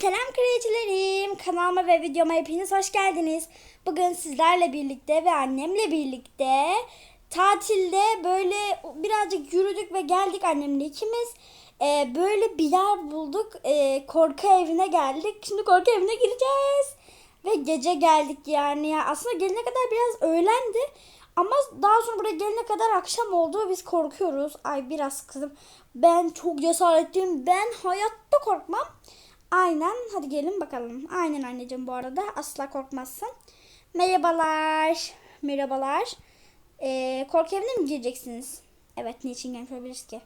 Selam kraliçelerim. Kanalıma ve videoma hepiniz hoş geldiniz. Bugün sizlerle birlikte ve annemle birlikte tatilde böyle birazcık yürüdük ve geldik annemle ikimiz. Ee, böyle bir yer bulduk. Ee, korku evine geldik. Şimdi korku evine gireceğiz. Ve gece geldik yani. Ya aslında gelene kadar biraz öğlendi. Ama daha sonra buraya gelene kadar akşam oldu ve biz korkuyoruz. Ay biraz kızım. Ben çok cesaretliyim. Ben hayatta korkmam. Aynen. Hadi gelin bakalım. Aynen anneciğim bu arada. Asla korkmazsın. Merhabalar. Merhabalar. Ee, korku evine mi gireceksiniz? Evet. Niçin gelmiş olabiliriz ki?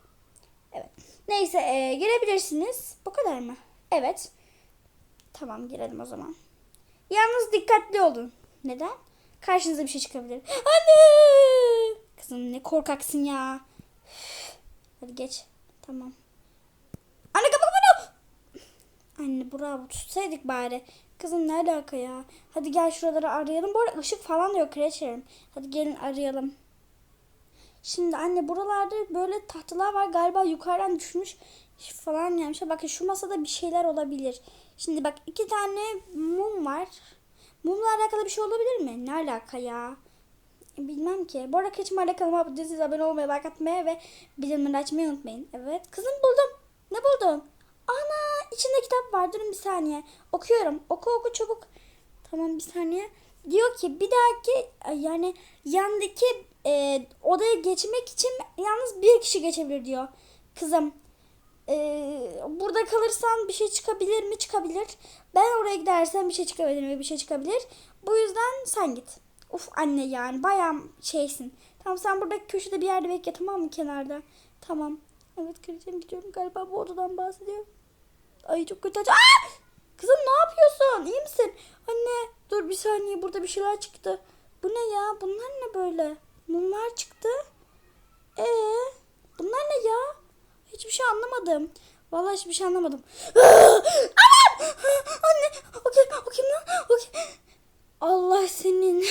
Evet. Neyse e, girebilirsiniz. Bu kadar mı? Evet. Tamam girelim o zaman. Yalnız dikkatli olun. Neden? Karşınıza bir şey çıkabilir. Anne! Kızım ne korkaksın ya. Hadi geç. Tamam. Anne bravo tutsaydık bari. Kızım ne alaka ya? Hadi gel şuraları arayalım. Bu arada ışık falan da yok kreçerim. Hadi gelin arayalım. Şimdi anne buralarda böyle tahtalar var galiba yukarıdan düşmüş falan gelmiş. Bakın şu masada bir şeyler olabilir. Şimdi bak iki tane mum var. Mumla alakalı bir şey olabilir mi? Ne alaka ya? Bilmem ki. Bu arada kaçım alakalı abone siz abone olmayı, like atmayı ve bildirimleri açmayı unutmayın. Evet. Kızım buldum. Ne buldun? İçinde kitap var. Durun bir saniye. Okuyorum. Oku oku çabuk. Tamam bir saniye. Diyor ki bir dahaki yani yandaki e, odaya geçmek için yalnız bir kişi geçebilir diyor. Kızım ee, burada kalırsan bir şey çıkabilir mi? Çıkabilir. Ben oraya gidersem bir şey çıkabilir mi? Bir şey çıkabilir. Bu yüzden sen git. Uf anne yani bayağı şeysin. Tamam sen burada köşede bir yerde bekle tamam mı kenarda? Tamam. Evet kıracağım gidiyorum galiba bu odadan bahsediyor. Ay çok kötü. Aa! Kızım ne yapıyorsun? İyi misin? Anne dur bir saniye burada bir şeyler çıktı. Bu ne ya? Bunlar ne böyle? Mumlar çıktı. Ee, bunlar ne ya? Hiçbir şey anlamadım. Vallahi hiçbir şey anlamadım. Anam! Anne! O kim? O kim lan? O kim? Allah senin.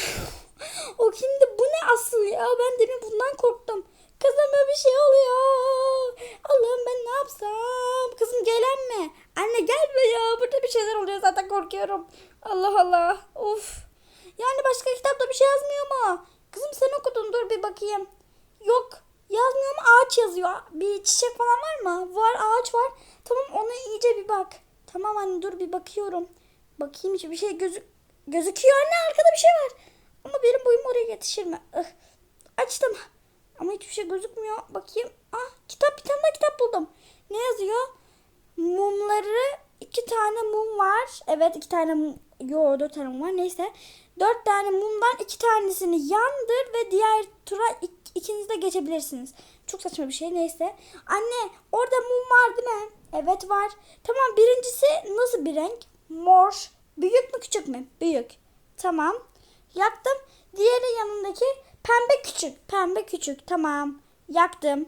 o kimdi? Bu ne asıl ya? Ben demin bundan korktum. Kızıma bir şey oluyor. Allah'ım ben ne yapsam? Kızım gelenme. Anne gelme ya. Burada bir şeyler oluyor zaten korkuyorum. Allah Allah. Of. Yani başka kitapta bir şey yazmıyor mu? Kızım sen okudun dur bir bakayım. Yok. Yazmıyor ama ağaç yazıyor. Bir çiçek falan var mı? Var ağaç var. Tamam ona iyice bir bak. Tamam anne dur bir bakıyorum. Bakayım hiçbir şey gözük gözüküyor anne arkada bir şey var. Ama benim boyum oraya yetişir mi? Ih. Açtım. Ama hiçbir şey gözükmüyor. Bakayım. Ah kitap bir tane daha kitap buldum. Ne yazıyor? Mumları iki tane mum var. Evet iki tane mum. Yo dört tane mum var. Neyse. Dört tane mumdan iki tanesini yandır ve diğer tura ik- ikiniz de geçebilirsiniz. Çok saçma bir şey neyse. Anne orada mum var değil mi? Evet var. Tamam birincisi nasıl bir renk? Mor. Büyük mü küçük mü? Büyük. Tamam. Yaktım. Diğeri yanındaki pembe küçük. Pembe küçük. Tamam. Yaktım.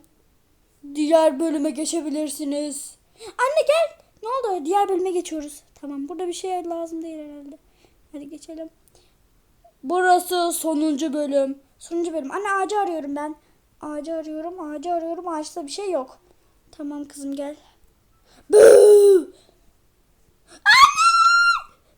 Diğer bölüme geçebilirsiniz. Anne gel. Ne oldu? Diğer bölüme geçiyoruz. Tamam. Burada bir şey lazım değil herhalde. Hadi geçelim. Burası sonuncu bölüm. Sonuncu bölüm. Anne ağacı arıyorum ben. Ağacı arıyorum, ağacı arıyorum. Ağaçta bir şey yok. Tamam kızım gel. Bıı! Anne!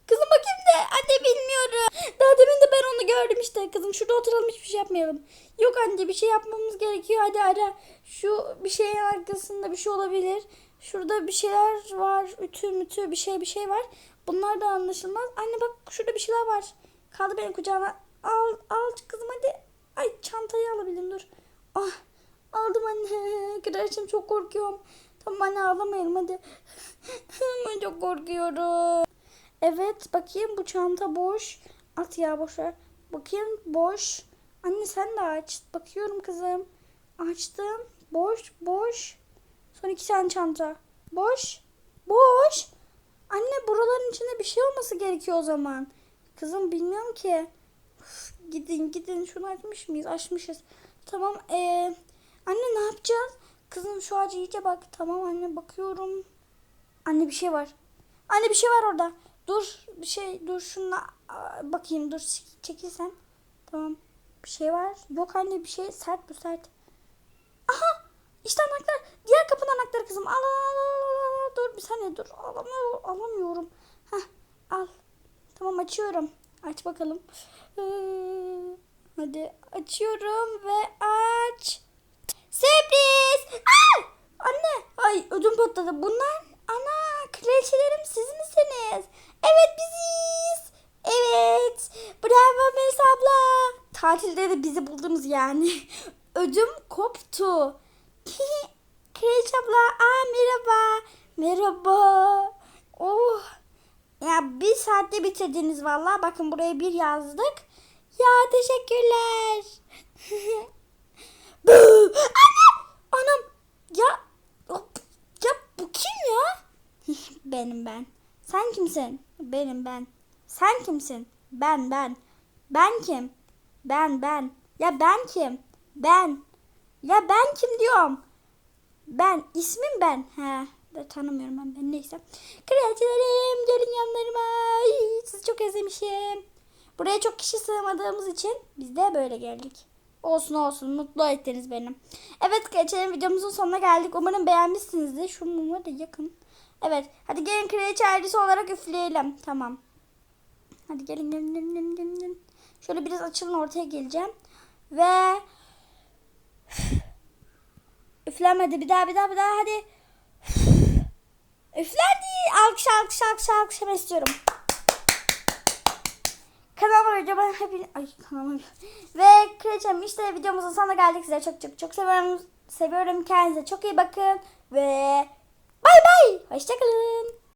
Kızım bakayım de. Anne bilmiyorum. Daha demin de ben onu gördüm işte. Kızım şurada oturalım hiçbir şey yapmayalım. Yok anne bir şey yapmamız gerekiyor. Hadi ara. Şu bir şeyin arkasında bir şey olabilir. Şurada bir şeyler var. Ütü mütü bir şey bir şey var. Bunlar da anlaşılmaz. Anne bak şurada bir şeyler var. Kaldı benim kucağıma. Al, al kızım hadi. Ay çantayı alabildim dur. Ah aldım anne. Kraliçem çok korkuyorum. Tamam anne ağlamayalım hadi. ben çok korkuyorum. Evet bakayım bu çanta boş. At ya boş Bakayım boş. Anne sen de aç. Bakıyorum kızım. Açtım. Boş boş. Son iki tane çanta. Boş. Boş. Anne buraların içinde bir şey olması gerekiyor o zaman. Kızım bilmiyorum ki. Uf, gidin gidin şunu açmış mıyız? Açmışız. Tamam ee, anne ne yapacağız? Kızım şu ağaca iyice bak. Tamam anne bakıyorum. Anne bir şey var. Anne bir şey var orada. Dur bir şey dur şuna bakayım dur çekil sen. Tamam bir şey var. Yok anne bir şey sert bu sert. Aha işte anahtar. Diğer kapının anahtarı kızım. Al al al al dur bir saniye dur. Alamıyorum. alamıyorum. Heh, al. Tamam açıyorum. Aç bakalım. Ee, hadi açıyorum ve aç. Sürpriz! Aa! Anne! Ay ödüm patladı. Bunlar ana kraliçelerim siz misiniz? Evet biziz. Evet. Bravo Melis abla. Tatilde de bizi buldunuz yani. Ödüm koptu. Kraliçe abla. Aa merhaba. Merhaba. Oh. Ya bir saatte bitirdiniz vallahi. Bakın buraya bir yazdık. Ya teşekkürler. Anam! Anam! Ya ya bu kim ya? Benim ben. Sen kimsin? Benim ben. Sen kimsin? Ben ben. Ben kim? Ben ben. Ya ben kim? Ben. Ya ben kim diyorum? Ben. ismim ben. He. De tanımıyorum ben ben neyse. Kraliçelerim gelin yanlarıma. Sizi çok özlemişim. Buraya çok kişi sığmadığımız için biz de böyle geldik. Olsun olsun mutlu ettiniz beni. Evet geçelim videomuzun sonuna geldik. Umarım beğenmişsinizdir. Şu mumu da yakın. Evet hadi gelin kraliçe ailesi olarak üfleyelim. Tamam. Hadi gelin gelin gelin gelin gelin. Şöyle biraz açılın ortaya geleceğim. Ve üflemedi bir daha bir daha bir daha hadi. Üflendi. Alkış alkış alkış alkış hemen istiyorum. Kanalıma videoma hepin ay kanalıma ve kraliçem işte videomuzun sonuna geldik size çok çok çok seviyorum seviyorum kendinize çok iyi bakın ve bay bay hoşçakalın.